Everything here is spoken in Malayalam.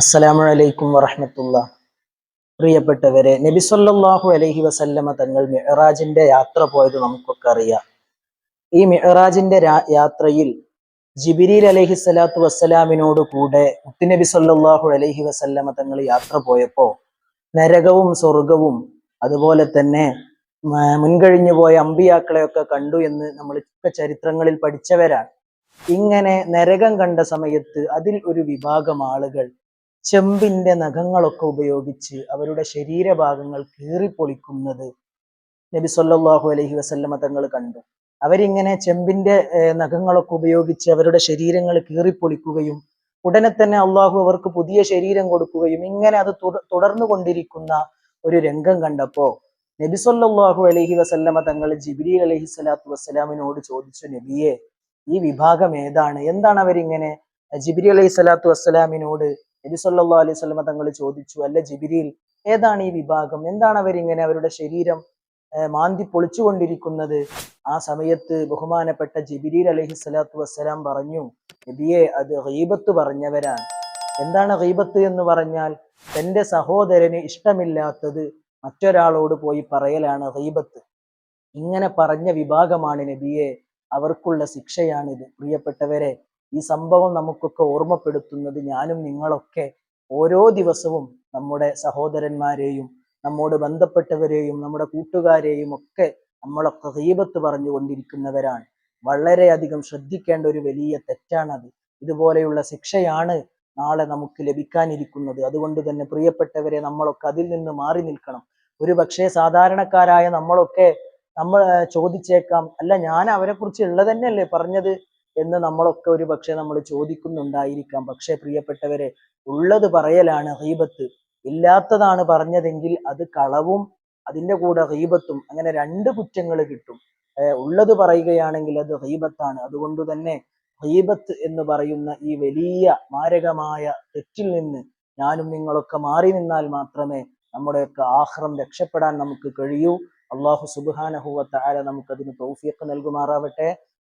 അസ്സലാമു അലൈക്കും വറഹമത്തുള്ള. പ്രിയപ്പെട്ടവരെ നബി സല്ലല്ലാഹു അലൈഹി വസല്ലമ തങ്ങൾ മിഹറാജിന്റെ യാത്ര പോയത് നമുക്കൊക്കെ അറിയാം. ഈ മിഹറാജിന്റെ യാത്രയിൽ ജിബിരിൽ അലൈഹി സ്വലാത്തു വസ്സലാമിനോട് കൂടെ മുത്തുനബി സല്ലാഹു അലൈഹി വസല്ലമ തങ്ങൾ യാത്ര പോയപ്പോ നരകവും സ്വർഗവും അതുപോലെ തന്നെ മുൻകഴിഞ്ഞു പോയ അമ്പിയാക്കളെയൊക്കെ കണ്ടു എന്ന് നമ്മൾ ചരിത്രങ്ങളിൽ പഠിച്ചവരാണ്. ഇങ്ങനെ നരകം കണ്ട സമയത്ത് അതിൽ ഒരു വിഭാഗം ആളുകൾ ചെമ്പിന്റെ നഖങ്ങളൊക്കെ ഉപയോഗിച്ച് അവരുടെ ശരീരഭാഗങ്ങൾ കീറിപ്പൊളിക്കുന്നത് നബി സല്ലല്ലാഹു അലൈഹി വസല്ലമ തങ്ങൾ കണ്ടു. അവരിങ്ങനെ ചെമ്പിന്റെ നഖങ്ങളൊക്കെ ഉപയോഗിച്ച് അവരുടെ ശരീരങ്ങൾ കീറിപ്പൊളിക്കുകയും ഉടനെ തന്നെ അള്ളാഹു അവർക്ക് പുതിയ ശരീരം കൊടുക്കുകയും ഇങ്ങനെ അത് തുടർന്നു കൊണ്ടിരിക്കുന്ന ഒരു രംഗം കണ്ടപ്പോ നബി സല്ലല്ലാഹു അലൈഹി വസല്ലമ തങ്ങൾ ജിബ്രീൽ അലൈഹി സ്വലാത്തു വസ്സലാമിനോട് ചോദിച്ചു നബിയെ ഈ വിഭാഗം ഏതാണ്? എന്താണ് അവരിങ്ങനെ? ജിബ്രീൽ അലൈഹി സ്വലാത്തു വസ്സലാമിനോട് നബി സല്ലല്ലാഹു അലൈഹി വസല്ലമ തങ്ങൾ ചോദിച്ചു അല്ല ജിബ്രീൽ ഏതാണ് ഈ വിഭാഗം? എന്താണ് അവരിങ്ങനെ അവരുടെ ശരീരം മാന്തി പൊളിച്ചുകൊണ്ടിരിക്കുന്നത്? ആ സമയത്ത് ബഹുമാനപ്പെട്ട ജിബിരിൽ അലൈഹി സ്വലാത്തു വസ്സലാം പറഞ്ഞു നബിയെ അത് ഗീബത്ത് പറഞ്ഞവരാണ്. എന്താണ് ഗീബത്ത് എന്ന് പറഞ്ഞാൽ തന്റെ സഹോദരന് ഇഷ്ടമില്ലാത്തത് മറ്റൊരാളോട് പോയി പറയലാണ് ഗീബത്ത് ഇങ്ങനെ പറഞ്ഞ വിഭാഗമാണ് നബിയെ അവർക്കുള്ള ശിക്ഷയാണിത്. പ്രിയപ്പെട്ടവരെ ഈ സംഭവം നമുക്കൊക്കെ ഓർമ്മപ്പെടുത്തുന്നത് ഞാനും നിങ്ങളൊക്കെ ഓരോ ദിവസവും നമ്മുടെ സഹോദരന്മാരെയും നമ്മോട് ബന്ധപ്പെട്ടവരെയും നമ്മുടെ കൂട്ടുകാരെയും ഒക്കെ നമ്മളൊക്കെ ഗീബത്ത് പറഞ്ഞുകൊണ്ടിരിക്കുന്നവരാണ്. വളരെയധികം ശ്രദ്ധിക്കേണ്ട ഒരു വലിയ തെറ്റാണത്. ഇതുപോലെയുള്ള ശിക്ഷയാണ് നാളെ നമുക്ക് ലഭിക്കാനിരിക്കുന്നത്. അതുകൊണ്ട് തന്നെ പ്രിയപ്പെട്ടവരെ നമ്മളൊക്കെ അതിൽ നിന്ന് മാറി നിൽക്കണം. ഒരു പക്ഷേ സാധാരണക്കാരായ നമ്മളൊക്കെ നമ്മൾ ചോദിച്ചേക്കാം അല്ല ഞാൻ അവരെ കുറിച്ച് ഉള്ളത് തന്നെയല്ലേ പറഞ്ഞത്? എന്ന് നമ്മളൊക്കെ ഒരു പക്ഷെ നമ്മൾ ചോദിക്കുന്നുണ്ടായിരിക്കാം. പക്ഷെ പ്രിയപ്പെട്ടവരെ ഉള്ളത് പറയലാണ് ഹീബത്ത്. ഇല്ലാത്തതാണ് പറഞ്ഞതെങ്കിൽ അത് കളവും അതിന്റെ കൂടെ ഹീബത്തും അങ്ങനെ രണ്ട് കുറ്റങ്ങൾ കിട്ടും. ഉള്ളത് പറയുകയാണെങ്കിൽ അത് ഹീബത്താണ്. അതുകൊണ്ട് തന്നെ ഹീബത്ത് എന്ന് പറയുന്ന ഈ വലിയ മാരകമായ തെറ്റിൽ നിന്ന് ഞാനും നിങ്ങളൊക്കെ മാറി നിന്നാൽ മാത്രമേ നമ്മുടെയൊക്കെ ആഹ്റം രക്ഷപ്പെടാൻ നമുക്ക് കഴിയൂ. അള്ളാഹു സുബ്ഹാനഹു താര നമുക്കതിന് തൗഫീഖ് നൽകുമാറാവട്ടെ.